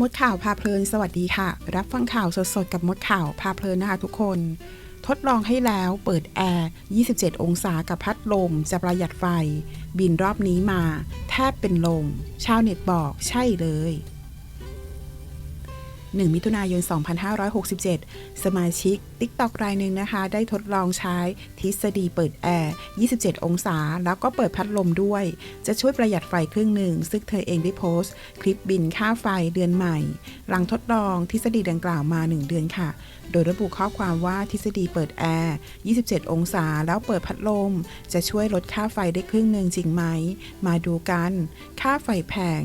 มดข่าวพาเพลินสวัสดีค่ะ รับฟังข่าวสดๆ กับมดข่าวพาเพลินนะคะทุกคน ทดลองให้แล้วเปิดแอร์ 27 องศากับพัดลม จะประหยัดไฟ บินรอบนี้มา แทบเป็นลม ชาวเน็ตบอกใช่เลย 1 มิถุนายน 2567 สมาชิก TikTok รายหนึ่งนะคะ ได้ทดลองใช้ทฤษฎีเปิดแอร์ 27 องศา แล้วก็เปิดพัดลมด้วย จะช่วยประหยัดไฟครึ่งหนึ่ง ซึ่งเธอเองได้โพสต์ คลิปบินค่าไฟเดือนใหม่ หลังทดลองทฤษฎีดังกล่าวมา 1 เดือนค่ะ โดยระบุข้อความว่าทฤษฎีเปิดแอร์ 27 องศา แล้วเปิดพัดลม จะช่วยลดค่าไฟได้ครึ่งหนึ่งจริงไหม มาดูกัน ค่าไฟแพง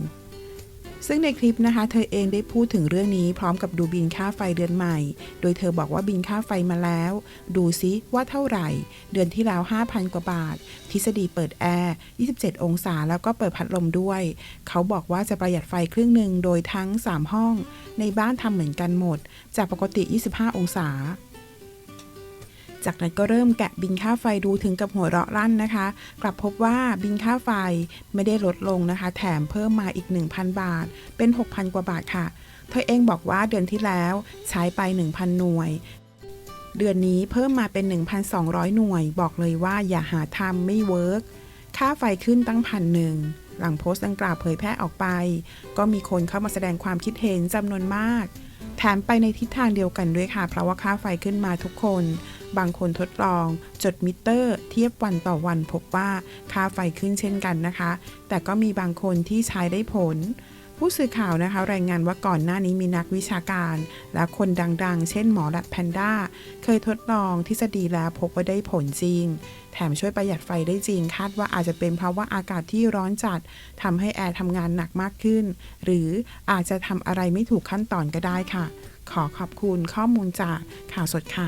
ซึ่งในคลิปนะคะ เธอเองได้พูดถึงเรื่องนี้พร้อมกับดูบินค่าไฟเดือนใหม่ โดยเธอบอกว่าบินค่าไฟมาแล้ว ดูซิว่าเท่าไหร่ เดือนที่แล้ว 5,000 กว่าบาท ทฤษฎีเปิดแอร์ 27 องศาแล้วก็เปิดพัดลมด้วย เขาบอกว่าจะประหยัดไฟครึ่งหนึ่งโดยทั้ง 3 ห้อง ในบ้านทำเหมือนกันหมด จากปกติ 25 องศา จากนั้นก็เริ่มแกะบินค่าไฟดูถึงกับหัวเราะลั่นนะคะ กลับพบว่าบินค่าไฟไม่ได้ลดลงนะคะ แถมเพิ่มมาอีก 1,000 บาท เป็น 6,000 กว่าบาทค่ะ เธอเองบอกว่าเดือนที่แล้วใช้ไป 1,000 หน่วย เดือนนี้เพิ่มมาเป็น 1,200 หน่วย บอกเลยว่าอย่าหาทำไม่เวิร์กค่าไฟขึ้นตั้งพันหนึ่งหลังโพสต์ดังกล่าวเผยแพร่ออกไป ก็มีคนเข้ามาแสดงความคิดเห็นจำนวนมาก แถมไปในทิศทางเดียวกันด้วยค่ะ เพราะว่าค่าไฟขึ้นมาทุกคน บางคนทดลอง จดมิเตอร์ เทียบวันต่อวันพบว่าค่าไฟขึ้นเช่นกันนะคะ แต่ก็มีบางคนที่ใช้ได้ผลผู้สื่อข่าวนะคะรายงานว่าก่อนหน้านี้มีนักวิชาการ และคนดังๆ เช่นหมอแลบแพนด้า เคยทดลองทฤษฎีแล้วพบว่าได้ผลจริง แถมช่วยประหยัดไฟได้จริง คาดว่าอาจจะเป็นเพราะว่าอากาศที่ร้อนจัดทำให้แอร์ทำงานหนักมากขึ้น หรืออาจจะทำอะไรไม่ถูกขั้นตอนก็ได้ค่ะ ขอขอบคุณข้อมูลจากข่าวสดค่ะ